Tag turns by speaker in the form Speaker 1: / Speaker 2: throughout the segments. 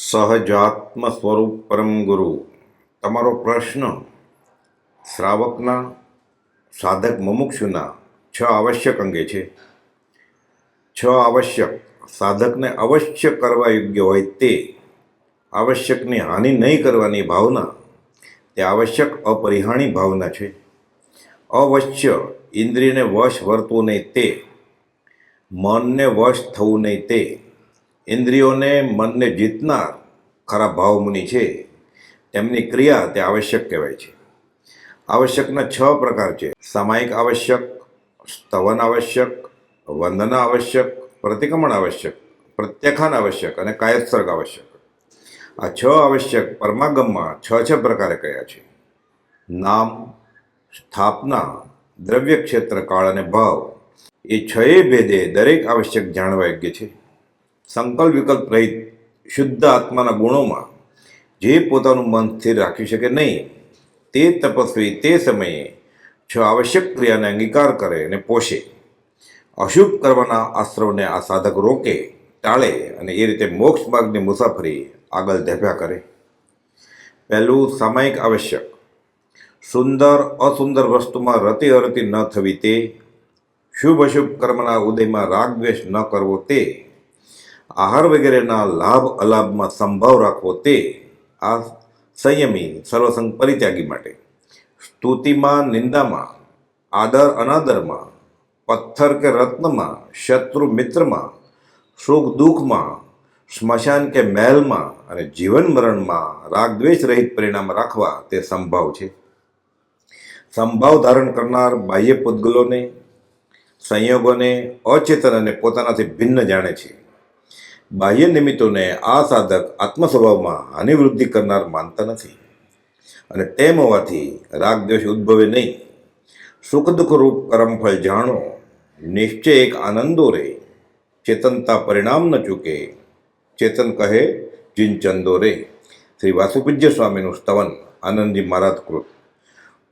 Speaker 1: સહજાત્મ સ્વરૂપ પરમ ગુરુ. તમારો પ્રશ્ન શ્રાવકના સાધક મુમુક્ષુના છ આવશ્યક અંગે છે. છ આવશ્યક. સાધકને અવશ્ય કરવા યોગ્ય હોય તે આવશ્યકની હાનિ નહીં કરવાની ભાવના, તે આવશ્યક અપરિહાણી ભાવના છે. અવશ્ય ઇન્દ્રિયને વશ વર્તવું નહીં તે, મનને વશ થવું નહીં તે ઇન્દ્રિયોને મનને જીતનાર ખરા ભાવમુનિ છે. તેમની ક્રિયા તે આવશ્યક કહેવાય છે. આવશ્યકના છ પ્રકાર છે. સામાયિક આવશ્યક, સ્તવન આવશ્યક, વંદના આવશ્યક, પ્રતિક્રમણ આવશ્યક પ્રત્યાખ્યાન આવશ્યક અને કાયત્સર્ગ આવશ્યક. આ છ આવશ્યક પરમાગમમાં છ છ પ્રકારે કયા છે. નામ, સ્થાપના દ્રવ્ય ક્ષેત્ર કાળ અને ભાવ. એ છએ ભેદે દરેક આવશ્યક જાણવા યોગ્ય છે. સંકલ્પ વિકલ્પ રહિત શુદ્ધ આત્માના ગુણોમાં જે પોતાનું મન સ્થિર રાખી શકે નહીં, તે તપસ્વી તે સમયે છ આવશ્યક ક્રિયાને અંગીકાર કરે અને પોષે. અશુભ કરવાના આશ્રવને આ સાધક રોકે, ટાળે અને એ રીતે મોક્ષ માર્ગની મુસાફરી આગળ ધેપ્યા કરે. પહેલું સામાયિક આવશ્યક. સુંદર, અસુંદર વસ્તુમાં રતિ અરતી ન થવી તે શુભ અશુભ કર્મના ઉદયમાં રાગ દ્વેષ ન કરવો તે આહાર વગેરેના લાભ અલાભમાં સંભાવ રાખવો તે આ સંયમી સર્વસંગ પરિત્યાગી માટે. સ્તુતિમાં, નિંદામાં, આદર અનાદરમાં, પથ્થર કે રત્નમાં, શત્રુ મિત્રમાં, સુખ દુઃખમાં, સ્મશાન કે મહેલમાં અને જીવન મરણમાં રાગદ્વેષ રહિત પરિણામ રાખવા તે સંભાવ છે. સંભાવ ધારણ કરનાર બાહ્ય પૂતગલોને, સંયોગોને અચેતન અને પોતાનાથી ભિન્ન જાણે છે. બાહ્ય નિમિત્તોને આ સાધક આત્મ સ્વભાવમાં હાનિવૃદ્ધિ કરનાર માનતા નથી. અને તેમ હોવાથી રાગદ્વેષ ઉદ્ભવે નહીં. સુખ દુઃખ રૂપ કર્મફળ જાણો, નિશ્ચય એક આનંદો રે. ચેતનતા પરિણામ ન ચૂકે. ચેતન કહે ચિંચંદો રે. શ્રી વાસુપૂજ્ય સ્વામીનું સ્તવન આનંદજી મહારાજ કૃત.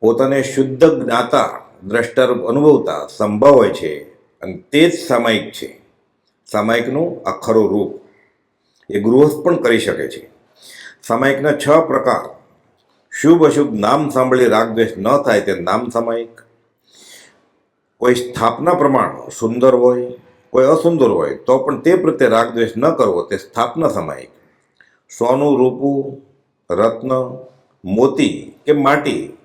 Speaker 1: પોતાને શુદ્ધ જ્ઞાતા દ્રષ્ટારૂપ અનુભવતા સંભવ હોય છે અને તે જ સામાયિક છે. સામાયિકનું આ ખરું રૂપ. એ ગૃહસ્થ પણ કરી શકે છે. સામાયિકના છ પ્રકાર. શુભ અશુભ નામ સાંભળી રાગદ્વેષ ન થાય તે નામ સામાયિક. કોઈ સ્થાપના પ્રમાણ સુંદર હોય, કોઈ અસુંદર હોય, તો પણ તે પ્રત્યે રાગદ્વેષ ન કરવો તે સ્થાપના સામાયિક. સોનું, રૂપું, રત્ન, મોતી કે માટી,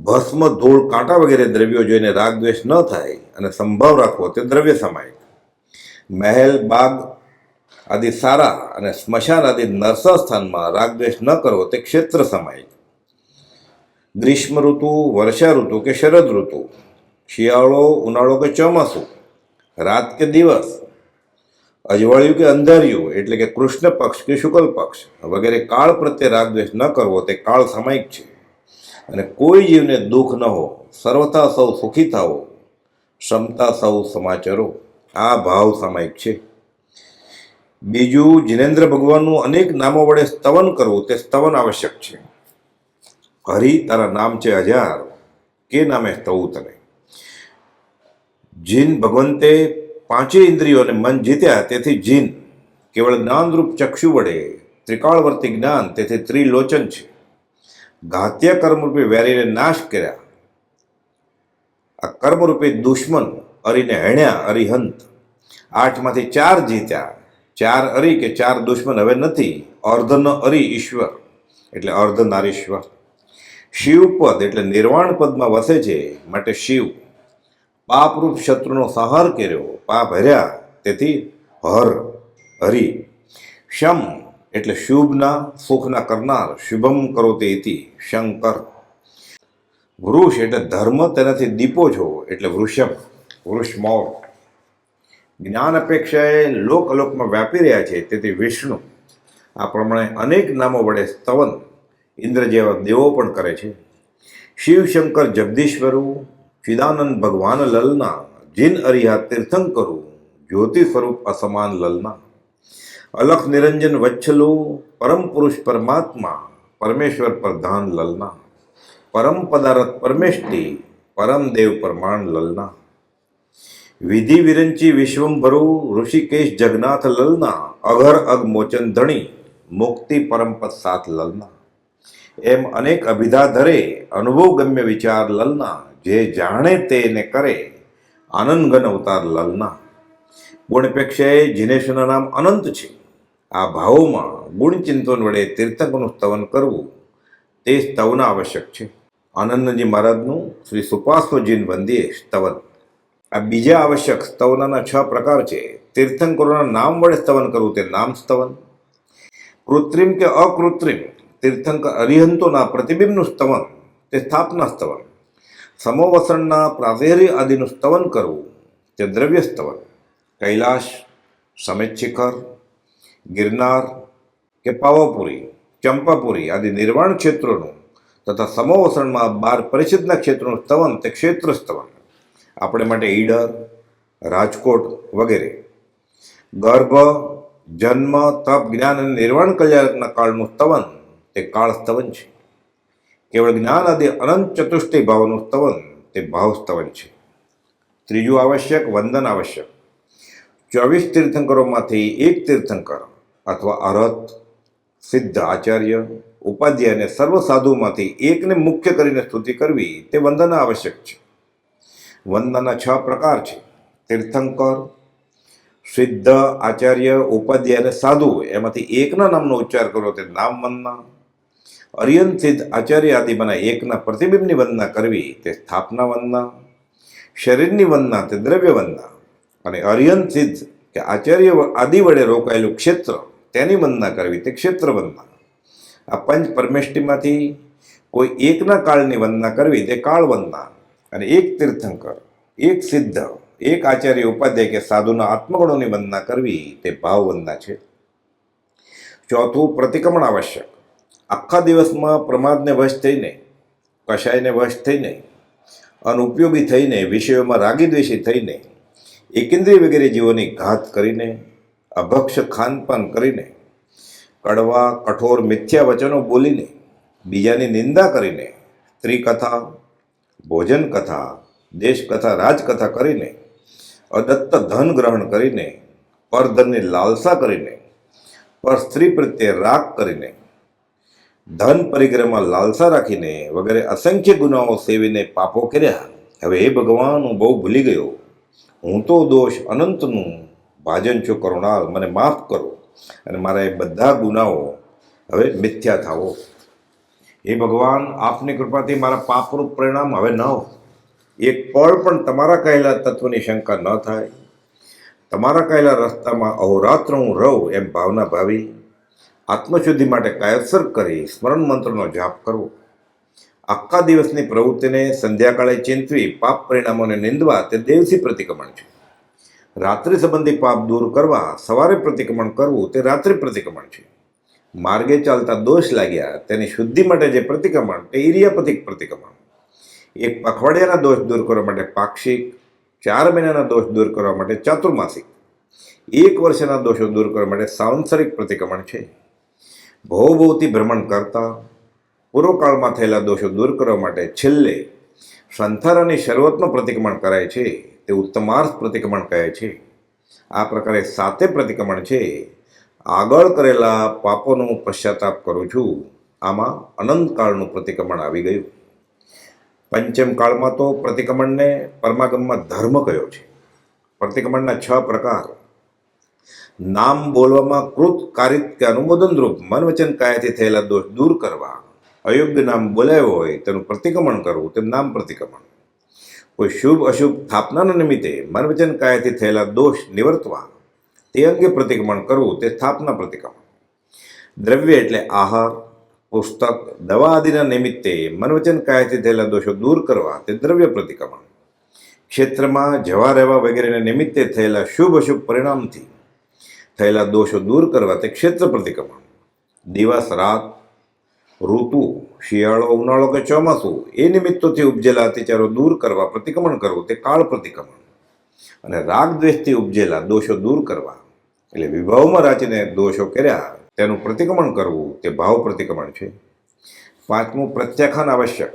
Speaker 1: ભસ્મ, ધૂળ, કાંટા વગેરે દ્રવ્યો જોઈને રાગદ્વેષ ન થાય અને સંભાવ રાખવો તે દ્રવ્ય સામાયિક. મહેલ, બાગ આદિ સારા અને સ્મશાન આદિ નરસા સ્થાનમાં રાગદ્વેષ ન કરવો તે ક્ષેત્ર સામાયિક ગ્રીષ્મ ઋતુ, વર્ષા ઋતુ કે શરદ ઋતુ, શિયાળો, ઉનાળો કે ચોમાસું, રાત કે દિવસ, અજવાળિયું કે અંધારિયું એટલે કે કૃષ્ણ પક્ષ કે શુક્લ પક્ષ વગેરે કાળ પ્રત્યે રાગદ્વેષ ન કરવો તે કાળ સામાયિક છે. અને કોઈ જીવને દુઃખ ન હો, સર્વથા સૌ સુખી થાઓ, ક્ષમતા સૌ સમાચારો. આ ભાવ સામાયિક છે. બીજું, જિનેન્દ્ર ભગવાનનું અનેક નામો વડે સ્તવન કરવું તે સ્તવન આવશ્યક છે. હરિ, તારા નામ છે હજાર. કે નામે સ્તવું તને? જીન ભગવંતે પાંચેય ઇન્દ્રિયોને મન જીત્યા, તેથી જીન કેવળ જ્ઞાનરૂપ ચક્ષુ વડે, ત્રિકાળવર્તી જ્ઞાન, તેથી ત્રિલોચન છે. ઘાત્ય કર્મરૂપે વેરીને નાશ કર્યા. આ કર્મરૂપે દુશ્મન અરીને હેણ્યા અરિહંત. આઠમાંથી ચાર જીત્યા. ચાર અરી કે ચાર દુશ્મન હવે નથી. અર્ધન અરી ઈશ્વર એટલે અર્ધ નારીશ્વર શિવપદ એટલે નિર્વાણ પદમાં વસે છે, માટે શિવ. પાપરૂપ શત્રુનો સંહાર કર્યો, પાપ હર્યા, તેથી હર, હરિ. શમ એટલે શુભના, સુખના કરનાર, શુભમ કરો તે શંકર. વૃષ એટલે ધર્મ તેનાથી દીપો છો, એટલે વૃષભ. વૃષમોર જ્ઞાન અપેક્ષાએ લોક અલોકમાં વ્યાપી રહ્યા છે, તેથી વિષ્ણુ. આ પ્રમાણે અનેક નામો વડે સ્તવન ઇન્દ્ર જેવા દેવો પણ કરે છે. શિવશંકર જગદીશ્વરુ, ચિદાનંદ ભગવાન લલના, જીન અરિહા તીર્થંકરુ, જ્યોતિ સ્વરૂપ અસમાન લલના. અલખ નિરંજન વચ્છલો, પરમ પુરુષ પરમાત્મા, પરમેશ્વર પ્રધાન લલના. પરમ પદારથ પરમેષ્ટિ, પરમ દેવ પરમાણ લલના. વિધિ વિરંચી વિશ્વંભરુ ઋષિકેશ જગન્નાથ લલના, અઘર અગમોચન ધણી, મુક્તિ પરમપદ સાથ લલના. એમ અનેક અભિધા ધરે અનુભવ ગમ્ય વિચાર લલના, જે જાણે તેને કરે આનંદગન અવતાર લલના. ગુણપેક્ષાએ જિનેશના નામ અનંત છે. આ ભાવોમાં ગુણચિંતન વડે તીર્થકનું સ્તવન કરવું તે સ્તવના આવશ્યક છે. આનંદજી મહારાજનું શ્રી સુપાસ્વજીન વંદીએ સ્તવન આ બીજા આવશ્યક સ્તવનાના છ પ્રકાર છે. તીર્થંકરોના નામ વડે સ્તવન કરવું તે નામ સ્તવન. કૃત્રિમ કે અકૃત્રિમ તીર્થંકર અરિહંતોના પ્રતિબિંબનું સ્તવન, તે સ્થાપના સ્તવન. સમોવસણના પ્રાદેહરી આદિનું સ્તવન કરવું, તે દ્રવ્ય સ્તવન. કૈલાશ, સમેત શિખર, ગિરનાર કે પાવાપુરી, ચંપાપુરી આદિ નિર્વાણ ક્ષેત્રોનું તથા સમોવસણમાં બાર પરિષદના ક્ષેત્રોનું સ્તવન, તે ક્ષેત્ર સ્તવન. આપણે માટે ઈડર, રાજકોટ વગેરે. ગર્ભ, જન્મ, તપ, જ્ઞાન અને નિર્વાણ કલ્યાણના કાળનું સ્તવન, તે કાળ સ્તવન છે. કેવળ જ્ઞાન આદિ અનંત ચતુષ્ટય ભાવનું સ્તવન, તે ભાવ સ્તવન છે. ત્રીજું આવશ્યક, વંદન આવશ્યક. ચોવીસ તીર્થંકરોમાંથી એક તીર્થંકર અથવા અરહત સિદ્ધ આચાર્ય, ઉપાધ્યાય અને સર્વ સાધુમાંથી એકને મુખ્ય કરીને સ્તુતિ કરવી, તે વંદન આવશ્યક છે. વંદના છ પ્રકાર છે. તીર્થંકર, સિદ્ધ, આચાર્ય, ઉપાધ્યાય અને સાધુ. એમાંથી એકના નામનો ઉચ્ચાર કરો તે નામ વંદના. અરિયન સિદ્ધ આચાર્ય આદિમાંના એકના પ્રતિબિંબની વંદના કરવી તે સ્થાપના વંદના. શરીરની વંદના તે દ્રવ્ય વંદના. અને અરિયન સિદ્ધ કે આચાર્ય આદિ વડે રોકાયેલું ક્ષેત્ર તેની વંદના કરવી તે ક્ષેત્ર વંદના. આ પંચ પરમેષ્ટિમાંથી કોઈ એકના કાળની વંદના કરવી તે કાળ વંદના. અને એક તીર્થંકર, એક સિદ્ધ, એક આચાર્ય ઉપાધ્યાય કે સાધુના આત્મગુણોની વંદના કરવી તે ભાવ વંદના છે. ચોથું, પ્રતિક્રમણ આવશ્યક. આખા દિવસમાં પ્રમાદને વશ થઈને, કશાયને વશ થઈને, અનુપયોગી થઈને, વિષયોમાં રાગી દ્વેષી થઈને, એકેન્દ્રિય વગેરે જીવોની ઘાત કરીને, અભક્ષ ખાનપાન કરીને, કડવા, કઠોર, મિથ્યા વચનો બોલીને, બીજાની નિંદા કરીને સ્ત્રી ભોજન કથા, દેશ કથા રાજકથા કરીને, અદત્ત ધન ગ્રહણ કરીને, પરધનની લાલસા કરીને, પર સ્ત્રી પ્રત્યે રાગ કરીને, ધન પરિગ્રહમાં લાલસા રાખીને વગેરે અસંખ્ય ગુનાઓ સેવીને પાપો કર્યા. હવે એ ભગવાન, હું બહુ ભૂલી ગયો. હું તો દોષ અનંતનું ભાજન છું, કરુણાલ. મને માફ કરો. અને મારા એ બધા ગુનાઓ હવે મિથ્યા થાવો હે ભગવાન, આપની કૃપાથી મારા પાપરૂપ પરિણામ હવે ન એક પળ પણ તમારા કહેલા તત્વની શંકા ન થાય. તમારા કહેલા રસ્તામાં અહોરાત્ર હું રહું એમ ભાવના ભાવી. આત્મશુદ્ધિ માટે કાયસર કરી સ્મરણ મંત્રનો જાપ કરવો. આખા દિવસની પ્રવૃત્તિને સંધ્યાકાળે ચિંતવી પાપ પરિણામોને નિંદવા તે દેવસી પ્રતિક્રમણ છે. રાત્રિ સંબંધી પાપ દૂર કરવા સવારે પ્રતિક્રમણ કરવું તે રાત્રિ પ્રતિક્રમણ છે. માર્ગે ચાલતા દોષ લાગ્યા, તેની શુદ્ધિ માટે જે પ્રતિક્રમણ, તે ઇરિયાપતિક પ્રતિક્રમણ. એક પખવાડિયાના દોષ દૂર કરવા માટે પાક્ષિક, ચાર મહિનાના દોષ દૂર કરવા માટે ચાતુર્માસિક. એક વર્ષના દોષો દૂર કરવા માટે સાંસારિક પ્રતિક્રમણ છે. ભોભોથી ભ્રમણ કરતા, પૂર્વકાળમાં થયેલા દોષો દૂર કરવા માટે છેલ્લે સંથારાની શરૂઆતનું પ્રતિક્રમણ કરાય છે, તે ઉત્તમાર્થ પ્રતિક્રમણ કહે છે. આ પ્રકારે સાતે પ્રતિક્રમણ છે. આગળ કરેલા પાપોનું પશ્ચાતાપ કરું છું. આમાં અનંતકાળનું પ્રતિક્રમણ આવી ગયું. પંચમ કાળમાં તો પ્રતિક્રમણને પરમાગમમાં ધર્મ કયો છે. પ્રતિક્રમણના છ પ્રકાર. નામ બોલવામાં કૃત કારિત કે અનુમોદનરૂપ મન વચન કાયાથી થયેલા દોષ દૂર કરવા. અયોગ્ય નામ બોલાયો હોય તેનું પ્રતિક્રમણ કરવું તેમ નામ પ્રતિક્રમણ. કોઈ શુભ અશુભ સ્થાપનાના નિમિત્તે મન વચન કાયાથી થયેલા દોષ નિવર્તવા. તે અંગે પ્રતિક્રમણ કરવું તે સ્થાપના પ્રતિક્રમણ. દ્રવ્ય એટલે આહાર, પુસ્તક, દવા આદિના નિમિત્તે મન વચન કાયાથી થયેલા દોષો દૂર કરવા તે દ્રવ્ય પ્રતિક્રમણ. ક્ષેત્રમાં જવા રહેવા વગેરેના નિમિત્તે થયેલા શુભ અશુભ પરિણામથી થયેલા દોષો દૂર કરવા તે ક્ષેત્ર પ્રતિક્રમણ. દિવસ, રાત, ઋતુ, શિયાળો, ઉનાળો કે ચોમાસું એ નિમિત્તોથી ઉપજેલા અત્યાચારો દૂર કરવા પ્રતિક્રમણ કરવું તે કાળ પ્રતિક્રમણ. અને રાગ દ્વેષથી ઉપજેલા દોષો દૂર કરવા એટલે વિભાવમાં રાચીને દોષો કર્યા. તેનું પ્રતિક્રમણ કરવું તે ભાવ પ્રતિક્રમણ છે. પાંચમું પ્રત્યાખ્યાન આવશ્યક.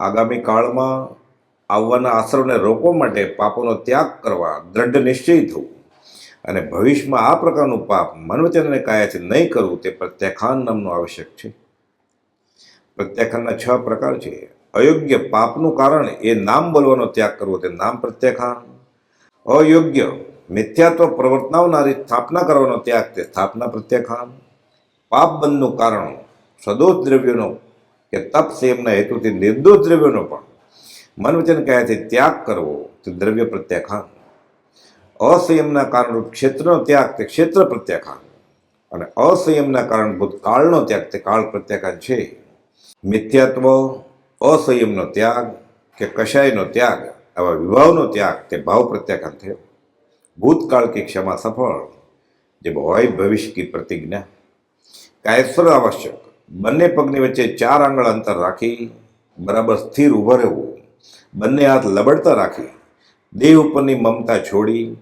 Speaker 1: આગામી કાળમાં આવવાના આશ્રમને રોકવા માટે પાપોનો ત્યાગ કરવા દ્રઢ નિશ્ચય થવું અને ભવિષ્યમાં આ પ્રકારનું પાપ મનવચન અને કાયાથી નહીં કરવું તે પ્રત્યાખ્યાન નામનું આવશ્યક છે. પ્રત્યાખ્યાનના છ પ્રકાર છે. અયોગ્ય પાપનું કારણ એ નામ બોલવાનો ત્યાગ કરવો તે નામ પ્રત્યાખ્યાન અયોગ્ય મિથ્યાત્વ પ્રવર્તનાવનારી સ્થાપના કરવાનો ત્યાગ તે સ્થાપના પ્રત્યાખ્યાન પાપબંધનું કારણ સદોષ દ્રવ્યોનો કે તપ સેમના હેતુથી નિર્દોષ દ્રવ્યોનો પણ. મન વચન છે, ત્યાગ કરવો તે દ્રવ્ય પ્રત્યાખ્યાન અસંયમના કારણરૂપ ક્ષેત્રનો ત્યાગ તે ક્ષેત્ર પ્રત્યાખ્યાન અને અસંયમના કારણભૂત કાળનો ત્યાગ તે કાળ પ્રત્યાખ્યાન છે. મિથ્યાત્વ, અસંયમનો ત્યાગ કે કશાયનો ત્યાગ, આવા વિભાવનો ત્યાગ તે ભાવ પ્રત્યાખ્યાન થયો. ભૂતકાળ કી ક્ષમા સફળ, જે હોય ભવિષ્ય કી પ્રતિજ્ઞા. કાયસ્વર આવશ્યક, બંને પગની વચ્ચે ચાર આંગળ અંતર રાખી, બરાબર સ્થિર ઊભો રહેવું, બંને હાથ લબડતા રાખી, દેહ ઉપરની મમતા છોડી,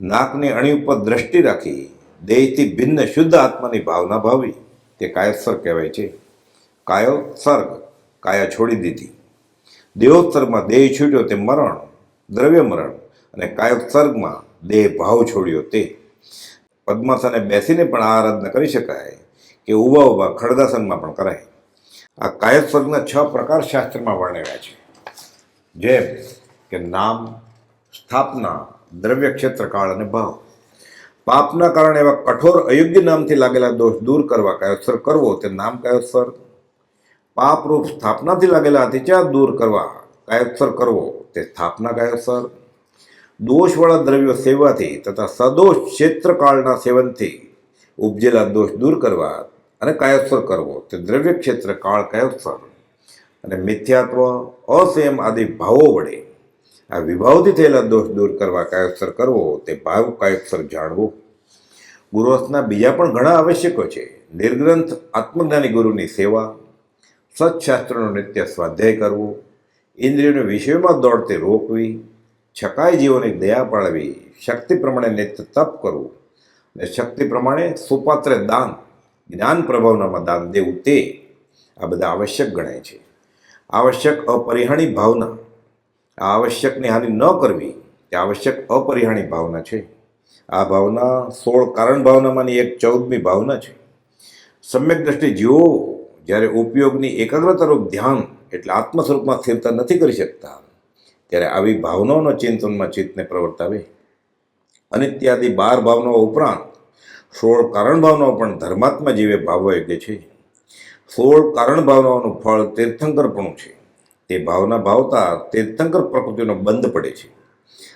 Speaker 1: નાકની અણી ઉપર દ્રષ્ટિ રાખી, દેહથી ભિન્ન શુદ્ધ આત્માની ભાવના ભાવી, તે કાયોત્સર્ગ કહેવાય છે. કાયો સર્ગ કાયા છોડી દીધી. દેહોત્સર્ગમાં દેહ છૂટ્યો તે મરણ, દ્રવ્ય મરણ અને કાયોત્સર્ગમાં દેહ ભાવ છોડ્યો તે. પદ્માસને બેસીને પણ આ આરાધના કરી શકાય કે ઊભા ઊભા ખડદાસનમાં પણ કરાય. આ કાયોત્સર્ગના છ પ્રકાર શાસ્ત્રમાં વર્ણવ્યા છે. જેમ કે નામ, સ્થાપના, દ્રવ્ય ક્ષેત્ર કાળ અને ભાવ. પાપના કારણે એવા કઠોર અયોગ્ય નામથી લાગેલા દોષ દૂર કરવા કાયોત્સર કરવો તે નામ કાયોત્સર પાપરૂપ સ્થાપનાથી લાગેલા અતિચાર દૂર કરવા કાયોત્સર કરવો તે સ્થાપના કાયોત્સર દોષવાળા દ્રવ્યો સેવાથી તથા સદોષ ક્ષેત્રકાળના સેવનથી ઉપજેલા દોષ દૂર કરવા અને કાયોત્સર કરવો. તે દ્રવ્ય ક્ષેત્ર કાળ કાયોત્સર અને મિથ્યાત્વ, અસંયમ આદિ ભાવો વડે આ વિભાવથી થયેલા દોષ દૂર કરવા કાયોત્સર કરવો, તે ભાવ કાયોત્સર જાણવો. ગુરુવસ્થના બીજા પણ ઘણા આવશ્યકો છે. નિર્ગ્રંથ આત્મજ્ઞાની ગુરુની સેવા, સત્શાસ્ત્રનો નિત્ય સ્વાધ્યાય કરવો, ઇન્દ્રિયોને વિષયોમાં દોડતી રોકવી છકાઈ જીવોની દયા પાળવી, શક્તિ પ્રમાણે નિત્ય તપ કરવું અને શક્તિ પ્રમાણે સુપાત્ર દાન, જ્ઞાન પ્રભાવનામાં દાન દેવું તે આ બધા આવશ્યક ગણાય છે. આવશ્યક અપરિહાણી ભાવના આ આવશ્યકની હાનિ ન કરવી તે આવશ્યક અપરિહાણી ભાવના છે. આ ભાવના સોળ કારણ ભાવનામાંની એક ચૌદમી ભાવના છે. સમ્યક દ્રષ્ટિ જીવો જ્યારે ઉપયોગની એકાગ્રતારૂપ ધ્યાન એટલે આત્મ સ્વરૂપમાં સ્થિરતા નથી કરી શકતા ત્યારે આવી ભાવનાઓનો ચિંતનમાં ચિત્તને પ્રવર્તાવે અનિત્યાદિ બાર ભાવનાઓ ઉપરાંત સોળ કારણ ભાવનાઓ પણ ધર્માત્મા જીવે ભાવવા યોગ્ય છે. સોળ કારણ ભાવનાઓનું ફળ તીર્થંકરપણું છે. તે ભાવના ભાવતા તીર્થંકર પ્રકૃતિનો બંધ પડે છે.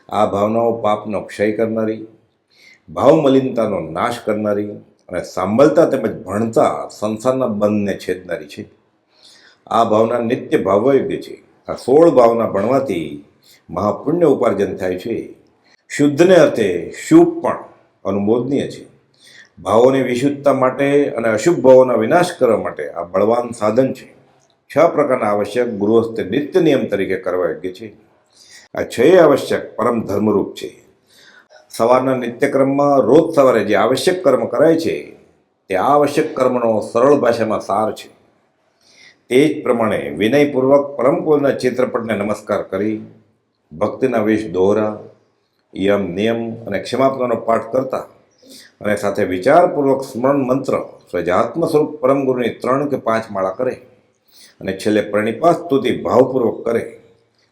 Speaker 1: આ ભાવનાઓ પાપનો ક્ષય કરનારી, ભાવ મલિનતાનો નાશ કરનારી અને સાંભળતા તેમજ ભણતા સંસારના બંધને છેદનારી છે. આ ભાવના નિત્ય ભાવયોગ્ય છે. આ સોળ ભાવના ભણવાથી મહાપુણ્ય ઉપાર્જન થાય છે. શુદ્ધને અર્થે શુભ પણ અનુમોદનીય છે. ભાવોની વિશુદ્ધતા માટે અને અશુભ ભાવોના વિનાશ કરવા માટે આ બળવાન સાધન છે. છ પ્રકારના આવશ્યક ગૃહસ્થ નિત્ય નિયમ તરીકે કરવા યોગ્ય છે. આ છ આવશ્યક પરમ ધર્મરૂપ છે. સવારના નિત્યક્રમમાં રોજ સવારે જે આવશ્યક કર્મ કરાય છે, તે આવશ્યક કર્મનો સરળ ભાષામાં સાર છે. તે જ પ્રમાણે વિનયપૂર્વક પરમ પૂર્ણ ચિત્રપટને નમસ્કાર કરી, ભક્તિના વેશ દોહરા, યમ નિયમ અને ક્ષમાપનાનો પાઠ કરતા અને સાથે વિચારપૂર્વક સ્મરણ મંત્ર સ્વજાત્મ સ્વરૂપ પરમ ગુરુની ત્રણ કે પાંચ માળા કરે અને છેલ્લે પ્રણિપાત સ્તુતિ ભાવપૂર્વક કરે.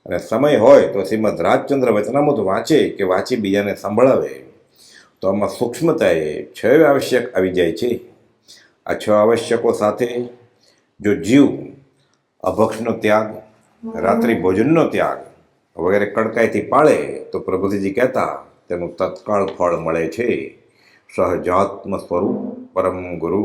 Speaker 1: અને સમય હોય તો શ્રીમદ રાજચંદ્ર વચનામૃત વાંચે કે વાંચી બીજાને સંભળાવે, તો આમાં સૂક્ષ્મતાએ છ આવશ્યક આવી જાય છે. આ છ આવશ્યકો સાથે જો જીવ અભક્ષનો ત્યાગ, રાત્રિ ભોજનનો ત્યાગ વગેરે કડકાઈથી પાળે તો પ્રભુજી કહેતા, તેનું તત્કાળ ફળ મળે છે. સહજાત્મ સ્વરૂપ પરમ ગુરુ.